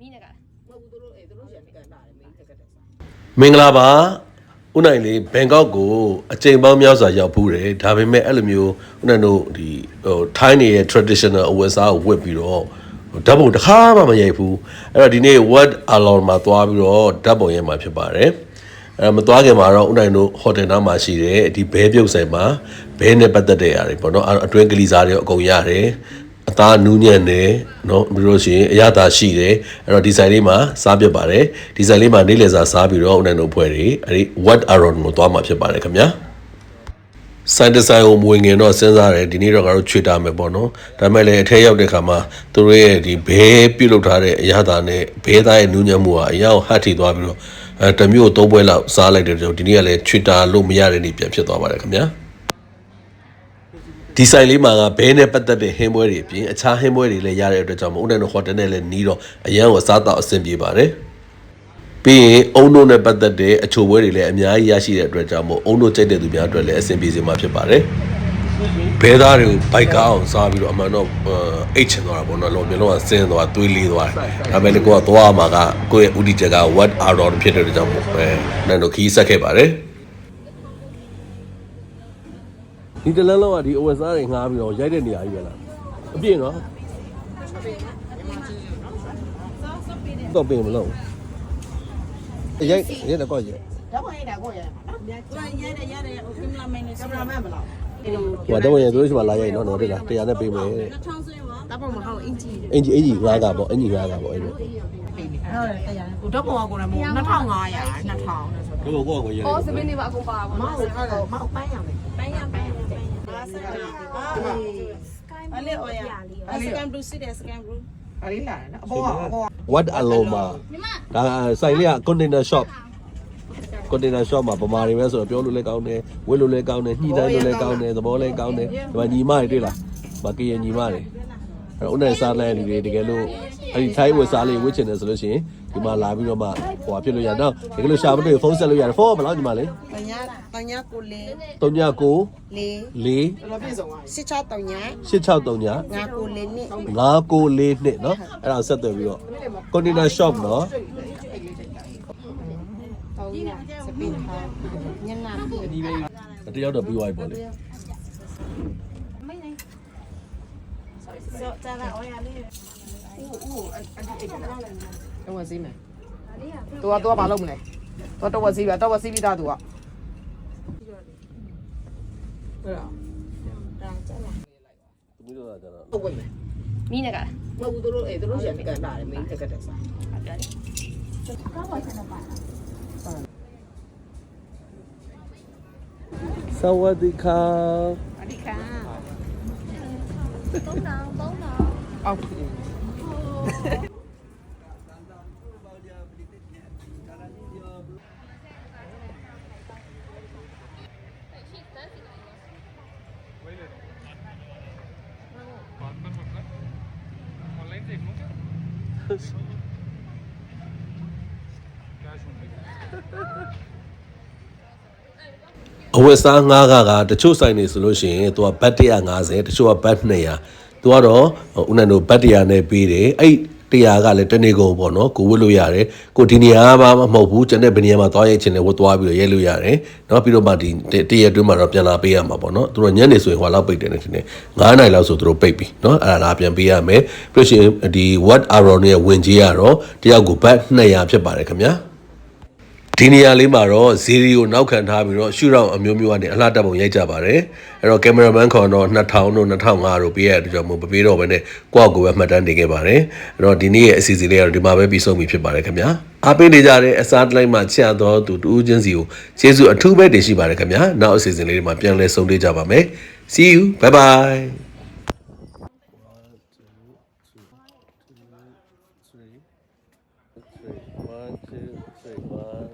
မီးနဲ့ကလားမဟုတ်ဘူးသူတို့အဲသူတို့ရန်ကန်တာလေမင်းတက်ကတက်စားမင်္ဂလာပါဦးနိုင်လေးဘန်ကောက်ကိုအချိန်ပေါင်းများစွာရောက်ဖူးတယ်ဒါပေမဲ့အဲ့လိုမျိုးဦးနိုင်တို့ဒီဟိုထိုင်းနေရဲ့ traditional အဝတ်အစားကိုဝတ်ပြီးတော့ဓာတ်ပုံတစ်ခါမှမရိုက်ဘူးအဲ့တော့ဒီနေ့ what alon မှာသွားပြီးတော့ဓာတ်ပုံရိုက်မှာဖြစ်ပါတယ်အဲ့မသွားခင်မှာတော့ဦးနိုင်တို့ဟိုတယ်နားမှာရှိတယ်ဒီဘဲပြုတ်ဆိုင်မှာဘဲနဲ့ပတ်သက်တဲ့ຢာတွေပေါ့နော်အဲ့တော့အတွင်းကလေးစားတွေအကုန်ရတယ် အသားနူးညံ့တယ်နော်ပြီးလို့ရှိရင်အရသာရှိတယ်အဲ့တော့ဒီဇိုင်းလေးမှာစားပြပါတယ်ဒီဇိုင်းလေးမှာနေလေစာစားပြီးတော့အုံနိုင်တို့ဖွဲ့တွေအဲ့ဒီ what aron ကိုသွားမှာဖြစ်ပါတယ်ခင်ဗျာဆိုင်ဒီဇိုင်ကိုမဝင်ခင်တော့စဉ်းစားတယ်ဒီနေ့တော့ငါတို့ Twitter မှာပေါ့နော်ဒါပေမဲ့လည်းအထက်ရောက်တဲ့ခါမှာသူတို့ရဲ့ဒီဘဲပြုတ်လုထားတဲ့အရသာနဲ့ဘဲသားရဲ့နူးညံ့မှုဟာအရောက်ဟတ်ထိသွားပြီးတော့အဲတမျိုးသုံးပွဲလောက်စားလိုက်တယ်ဆိုတော့ဒီနေ့ကလည်း Twitter လို့မရတဲ့နေ့ပြန်ဖြစ်သွားပါတယ်ခင်ဗျာ ဒီဆိုင်လေးမှာကဘဲနဲ့ပတ်သက်တဲ့ဟင်းပွဲတွေအပြင်အခြားဟင်းပွဲတွေလည်းရတဲ့အတွက်ကြောင့်မို့ဦးနိုင်တို့ဟိုတယ်နဲ့လည်းနီးတော့အရန်ကိုစားတော့အဆင်ပြေပါတယ်ပြီးရင်အုံတို့နဲ့ပတ်သက်တဲ့အချိုပွဲတွေလည်းအများကြီးရရှိတဲ့အတွက်ကြောင့်မို့အုံတို့ကြိုက်တဲ့သူများအတွက်လည်းအဆင်ပြေစေမှာဖြစ်ပါတယ်ဘဲသားတွေကိုဘိုက်ကားအောင်စားပြီးတော့အမှန်တော့အိတ်ချင်သွားတာပေါ့နော်လောမျိုးလုံးကဆင်းသွားသွေးလေးသွားတယ်ဒါပေမဲ့ကိုကသွားမှာကကိုယ့်ရဲ့ဥတီချက်က what are on ဖြစ်တဲ့အတွက်ကြောင့်မို့ပဲနိုင်တို့ခီးဆက်ခဲ့ပါတယ် ဒီတလန်းလောက်ကဒီအဝတ်စားတွေငှားပြီးတော့ရိုက်တဲ့နေရာကြီးပဲလားအပြည့်နော်တော့ပြင်မလို့အရိုက်ရက်တော့ကောက်ရက်တော့ဝင်တာကောက်ရက်နော်သူရက်ရက်ရက်ဟိုကင်မရာမန်နဲ့ကင်မရာမန်မလားဟိုတော့ရသူတို့ရှိမှလာရရင်တော့တော့တရားတရားနဲ့ပေးမယ်။တပေါ်မှာဟောအင်ဂျီအင်ဂျီအင်ဂျီငါးကပေါ့အင်ဂျီငါးကပေါ့အဲ့လို။ဟုတ်တယ်တရား။ဟိုတော့ပေါ်ကကိုလည်းမို့2500 2000လို့ဆိုတော့။ဘယ်လိုကောကိုရလဲ။အော်စပင်းနေပါအကုန်ပါပါ။မဟုတ်ဘူး။မဟုတ်ပန်းရမယ်။ပန်းရ အဲ့အော်ရစကန်ဘလူးစစ်တယ်စကန်ဘလူးအဲ့ဒီလာနော်အပေါ်ကအပေါ် what aloma ဒါဆိုင်လေးက container shop container shop မှာပမာတွေပဲဆိုတော့ပြောလို့လည်းကောင်းတယ်ဝယ်လို့လည်းကောင်းတယ်ညှိတိုင်းလို့လည်းကောင်းတယ်သဘောလည်းကောင်းတယ်ဒီမှာညီမတွေတွေ့လားမကရင်ညီမတွေအဲ့တော့ဦးနဲ့စားလိုက်လူတွေတကယ်လို့အဲ့ဒီ Thai ဝယ်စားလေးဝယ်ချင်တယ်ဆိုလို့ရှိရင် ဒီမှာလာပြီးတော့မှဟိုဟာဖြစ်လို့ရတော့တကယ်လို့ရှာမတွေ့ဖုန်းဆက်လို့ရတယ်ဖုန်းကဘယ်လောက်ညီမလဲတညာတညာကိုလေး39 လေး4 စစ်ချတညာ863ညငါကိုလေးနဲ့992နှစ်เนาะအဲ့ဒါဆက်သွယ်ပြီးတော့ container shop เนาะတောင်းစပင်းပါညနာပြီတယောက်တော့ပြီးသွားပြီပေါ့လေဇောတာလာအော်ရလေးဦးဦးအဒီအိတ်ကလာလဲ ဝစီးမယ်သူကသူကဘာလုပ်မလဲသူကတော့ဝစီးပဲတော့ဝစီးပြီးသားသူကဟုတ်လား သမီးတို့ကကျတော့ ဟုတ်ဝင်မယ် မီးနဲ့ကလား မဟုတ်ဘူးသူတို့အဲသူတို့ရန်ကန်တာလေမင်းတက်ကတက်စား ပြောတယ် สวัสดีครับ အဒီခါသုံးတောင်သုံးတောင်အောက် အဝတ်စားငါးကကတချို့ဆိုင်နေဆိုလို့ရှိရင်သူကဘတ်150တချို့ကဘတ်200သူကတော့ဦးနန်တို့ဘတ်100နဲ့ပေးတယ်အဲ့ တရားကလည်းတနေကုန်ပေါ့နော်ကိုဝတ်လို့ရတယ်ကိုဒီနေရာမှာမဟုတ်ဘူးကျွန်တဲ့ဘယ်နေရာမှာသွားရိုက်ချင်တယ်ဝတ်သွားပြီးတော့ရိုက်လို့ရတယ်နော်ပြီးတော့မှဒီတရက်တွင်းမှာတော့ပြန်လာပေးရမှာပေါ့နော်သူတို့ညနေဆိုရင်ဟွာလောက်ပိတ်တယ်နဲ့ထင်တယ်9နိုင်လောက်ဆိုသူတို့ပိတ်ပြီနော်အဲ့ဒါလာပြန်ပေးရမယ်ပြီးလို့ရှိရင်ဒီ what aron ရဲ့ဝင်ကြီးကတော့တယောက်ကိုဘတ်200ဖြစ်ပါတယ်ခင်ဗျာ ဒီနေရာလေးမှာတော့ဇီရီကိုနောက်ခံထားပြီးတော့ရှူတော့အမျိုးမျိုးကနေအလှတက်ပုံရိုက်ကြပါတယ်အဲ့တော့ကင်မရာမန်ခေါ်တော့2000တို့2005တို့ပေးရတဲ့အတွက်ကြောင့်မို့မပေးတော့ဘဲနဲ့ကိုယ့်အကိုပဲမှတ်တမ်းတင်ခဲ့ပါတယ်အဲ့တော့ဒီနေ့ရဲ့အစီအစဉ်လေးကတော့ဒီမှာပဲပြီးဆုံးပြီဖြစ်ပါတယ်ခင်ဗျာအားပေးနေကြတဲ့အစားတလိုက်မှာချရတော့သူတူးချင်းစီကိုကျေးဇူးအထူးပဲတင်ရှိပါတယ်ခင်ဗျာနောက်အစီအစဉ်လေးတွေမှာပြန်လည်ဆုံတွေ့ကြပါမယ် see you bye bye 这个